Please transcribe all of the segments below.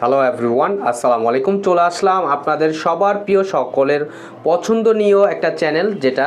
Hello everyone আসসালামু আলাইকুম চলে আসলাম আপনাদের সবার প্রিয় সকলের পছন্দনীয় একটা চ্যানেল যেটা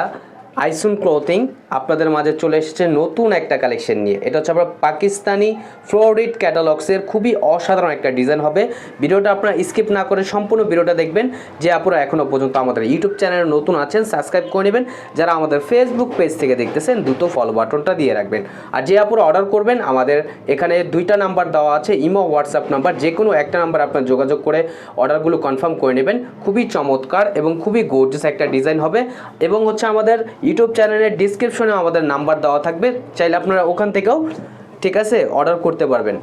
আইসুন ক্লোথিং আপনাদের মাঝে চলে এসেছে নতুন একটা কালেকশন নিয়ে। এটা হচ্ছে আপনার পাকিস্তানি ফ্লোরিড ক্যাটালগসের খুবই অসাধারণ একটা ডিজাইন হবে। ভিডিওটা আপনারা স্কিপ না করে সম্পূর্ণ ভিডিওটা দেখবেন। যে আপনারা এখনও পর্যন্ত আমাদের ইউটিউব চ্যানেলে নতুন আছেন, সাবস্ক্রাইব করে নেবেন। যারা আমাদের ফেসবুক পেজ থেকে দেখতেছেন, দ্রুত ফলো বাটনটা দিয়ে রাখবেন। আর যে আপুরা অর্ডার করবেন, আমাদের এখানে দুইটা নাম্বার দেওয়া আছে ইমো হোয়াটসঅ্যাপ নাম্বার যে কোনো একটা নাম্বার আপনার যোগাযোগ করে অর্ডারগুলো কনফার্ম করে নেবেন। খুবই চমৎকার এবং খুবই গোর্জাস একটা ডিজাইন হবে। এবং হচ্ছে আমাদের ইউটিউব চ্যানেলের ডিসক্রিপশনে আমাদের নাম্বার দেওয়া থাকবে। চাইলে আপনারা ওখান থেকেও, ঠিক আছে অর্ডার করতে পারবেন।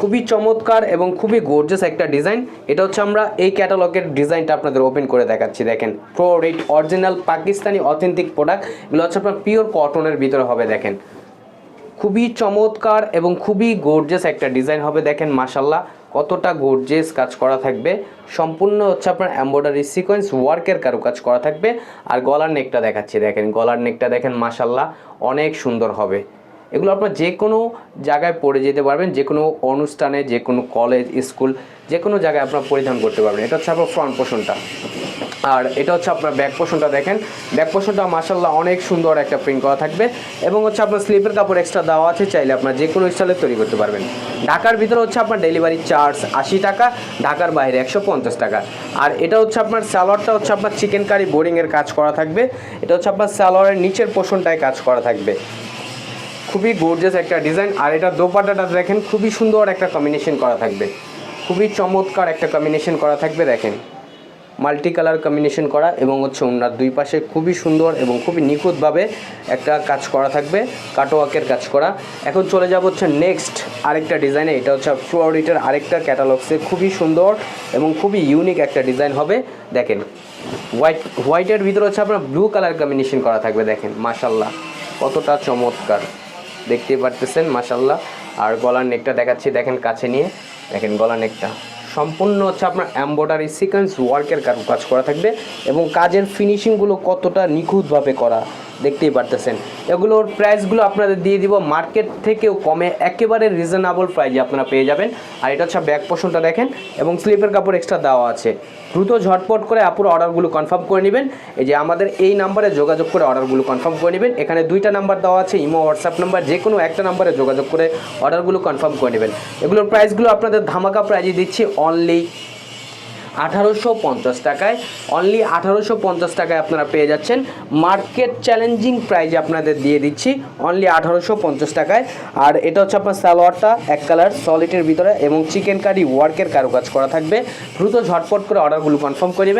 খুবই চমৎকার এবং খুবই গর্জাস একটা ডিজাইন এটা হচ্ছে আমরা এই ক্যাটালগের ডিজাইনটা আপনাদের ওপেন করে দেখাচ্ছি, দেখেন। Pro rate original Pakistani authentic product এগুলো হচ্ছে আপনার পিওর কটনের ভিতরে হবে, দেখেন। খুবই চমৎকার এবং খুবই গোর্জেস একটা ডিজাইন হবে। দেখেন মাসাল্লাহ কতটা গোর্জেস কাজ করা থাকবে। সম্পূর্ণ হচ্ছে আপনার এম্ব্রয়ডারি সিকোয়েন্স ওয়ার্কের কারও কাজ করা থাকবে। আর গলার নেকটা দেখাচ্ছি, দেখেন, গলার নেকটা দেখেন মাসাল্লাহ অনেক সুন্দর হবে। এগুলো আপনার যে কোনো জায়গায় পরে যেতে পারবেন, যে কোনো অনুষ্ঠানে, যে কোনো কলেজ স্কুল যে কোনো জায়গায় আপনার পরিধান করতে পারবেন। এটা হচ্ছে আপনার ফ্রন্ট পোর্শনটা আর এটা হচ্ছে আপনার ব্যাক পোর্শনটা দেখেন। ব্যাক পোর্শনটা মাসাল্লাহ অনেক সুন্দর একটা প্রিন্ট করা থাকবে। এবং হচ্ছে আপনার স্লিপের কাপড় এক্সট্রা দেওয়া আছে, চাইলে আপনার যে কোনো স্টাইলে তৈরি করতে পারবেন। ঢাকার ভিতরে হচ্ছে আপনার ডেলিভারি চার্জ আশি টাকা, ঢাকার বাইরে একশো পঞ্চাশ টাকা। আর এটা হচ্ছে আপনার স্যালোয়ারটা হচ্ছে আপনার চিকেন কারি বোরিংয়ের কাজ করা থাকবে। এটা হচ্ছে আপনার স্যালোয়ারের নিচের পোর্শনটায় কাজ করা থাকবে। খুবই গোর্জাস একটা ডিজাইন আর এটা দোপাট্টাটা দেখেন, খুবই সুন্দর একটা কম্বিনেশন করা থাকবে। খুবই চমৎকার একটা কম্বিনেশন করা থাকবে, দেখেন। মাল্টি কালার কম্বিনেশন করা এবং হচ্ছে ওনার দুই পাশে খুবই সুন্দর এবং খুবই নিখুঁতভাবে একটা কাজ করা থাকবে কাটোয়াকের কাজ করা। এখন চলে যাব হচ্ছে নেক্সট আরেকটা ডিজাইনে এটা হচ্ছে ফ্লোরিটার আরেকটা ক্যাটালগসে খুবই সুন্দর এবং খুবই ইউনিক একটা ডিজাইন হবে, দেখেন। হোয়াইট হোয়াইটের ভিতরে হচ্ছে আপনার ব্লু কালার কম্বিনেশন করা থাকবে, দেখেন মাশাল্লাহ কতটা চমৎকার। দেখতেই পারতেছেন মাশাল্লাহ আর গলার নেকটা দেখাচ্ছি, দেখেন কাছে নিয়ে। দেখেন গলার নেকটা সম্পূর্ণ হচ্ছে আপনার এম্ব্রয়ডারি সিকোয়েন্স ওয়ার্কের কাজ করা থাকবে এবং কাজের ফিনিশিংগুলো কতটা নিখুঁতভাবে করা দেখতেই পারতেছেন। এগুলোর প্রাইসগুলো আপনাদের দিয়ে দিব। মার্কেট থেকেও কমে একেবারে রিজনেবল প্রাইজে আপনারা পেয়ে যাবেন। আর এটা হচ্ছে ব্যাক পোর্শনটা দেখেন এবং স্লিপের কাপড় এক্সট্রা দেওয়া আছে। দ্রুত ঝটপট করে আপুর অর্ডারগুলো কনফার্ম করে নেবেন। এই যে আমাদের এই নাম্বারে যোগাযোগ করে অর্ডারগুলো কনফার্ম করে নেবেন। এখানে দুইটা নাম্বার দেওয়া আছে, ইমো হোয়াটসঅ্যাপ নাম্বার যে কোনো একটা নাম্বারে যোগাযোগ করে অর্ডারগুলো কনফার্ম করে নেবেন। এগুলোর প্রাইসগুলো আপনাদের ধামাকা প্রাইজে দিচ্ছি অনলি আঠারোশো পঞ্চাশ টাকায়। অনলি আঠারোশো পঞ্চাশ টাকায় আপনারা পেয়ে যাচ্ছেন। মার্কেট চ্যালেঞ্জিং প্রাইজে আপনাদের দিয়ে দিচ্ছি। অনলি আঠারোশো পঞ্চাশ টাকায়। আর এটা হচ্ছে আপনার সালোয়ারটা, এক কালার সলিডের ভিতরে এবং চিকেন কারি ওয়ার্কের কারুকাজ করা থাকবে। দ্রুত ঝটপট করে অর্ডারগুলো কনফার্ম করে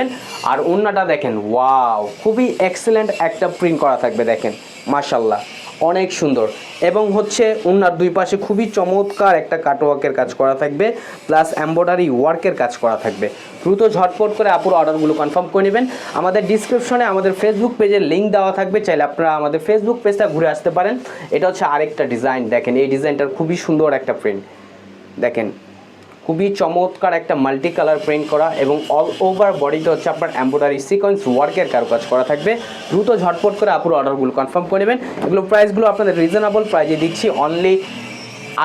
আর অন্যটা দেখেন ওয়াও খুবই এক্সেলেন্ট একটা প্রিন্ট করা থাকবে, দেখেন। মাশাল্লাহ অনেক সুন্দর। এবং হচ্ছে ওনার দুই পাশে খুবই চমৎকার একটা কাটওয়ার্কের কাজ করা থাকবে প্লাস এম্ব্রয়ডারি ওয়ার্কের কাজ করা থাকবে। দ্রুত ঝটপট করে আপুর অর্ডারগুলো কনফার্ম করে নেবেন। আমাদের ডিসক্রিপশনে আমাদের ফেসবুক পেজের লিঙ্ক দেওয়া থাকবে, চাইলে আপনারা আমাদের ফেসবুক পেজটা ঘুরে আসতে পারেন। এটা হচ্ছে আরেকটা ডিজাইন দেখেন, এই ডিজাইনটার খুবই সুন্দর একটা প্রিন্ট দেখেন খুবই চমৎকার একটা মাল্টি কালার প্রিন্ট করা এবং অল ওভার বডিটা হচ্ছে আপনার এম্ব্রয়ডারি সিকোয়েন্স ওয়ার্কের কারুকাজ করা থাকবে। দ্রুত ঝটপট করে আপুর অর্ডারগুলো কনফার্ম করে নেবেন। এগুলো প্রাইসগুলো আপনাদের রিজনেবল প্রাইজে দিচ্ছি অনলি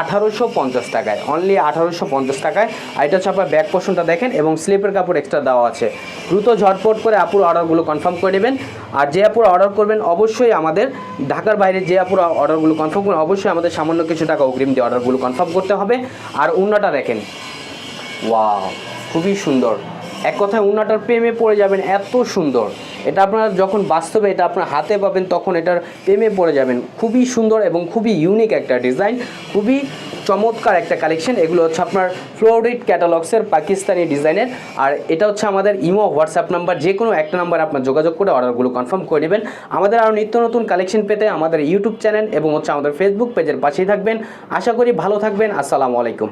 আঠারোশো পঞ্চাশ টাকায় অনলি আঠারোশো পঞ্চাশ টাকায়। আর এটা হচ্ছে আপনার ব্যাক পোর্শনটা দেখেন এবং স্লিপের কাপড় এক্সট্রা দেওয়া আছে। দ্রুত ঝটপট করে আপুর অর্ডারগুলো কনফার্ম করে নেবেন। আর যে আপুর অর্ডার করবেন অবশ্যই আমাদের ঢাকার বাইরে যে আপুর অর্ডারগুলো কনফার্ম করবেন, অবশ্যই আমাদের সামান্য কিছু টাকা অগ্রিম দিয়ে অর্ডারগুলো কনফার্ম করতে হবে। আর অন্যটা দেখেন ওয়াও খুবই সুন্দর। এক কথায় উন্নাটার প্রেমে পড়ে যাবেন, এত সুন্দর। এটা আপনারা যখন বাস্তবে এটা আপনার হাতে পাবেন, তখন এটার প্রেমে পড়ে যাবেন। খুবই সুন্দর এবং খুবই ইউনিক একটা ডিজাইন খুবই চমৎকার একটা কালেকশন এগুলো হচ্ছে আপনার ফ্লোরিড ক্যাটালগসের পাকিস্তানি ডিজাইনের আর এটা হচ্ছে আমাদের ইমো হোয়াটসঅ্যাপ নাম্বার যে কোনো একটা নাম্বার আপনার যোগাযোগ করে অর্ডারগুলো কনফার্ম করে নেবেন। আমাদের আরও নিত্য নতুন কালেকশন পেতে আমাদের ইউটিউব চ্যানেল এবং হচ্ছে আমাদের ফেসবুক পেজের পাশেই থাকবেন। আশা করি ভালো থাকবেন। আসসালামু আলাইকুম।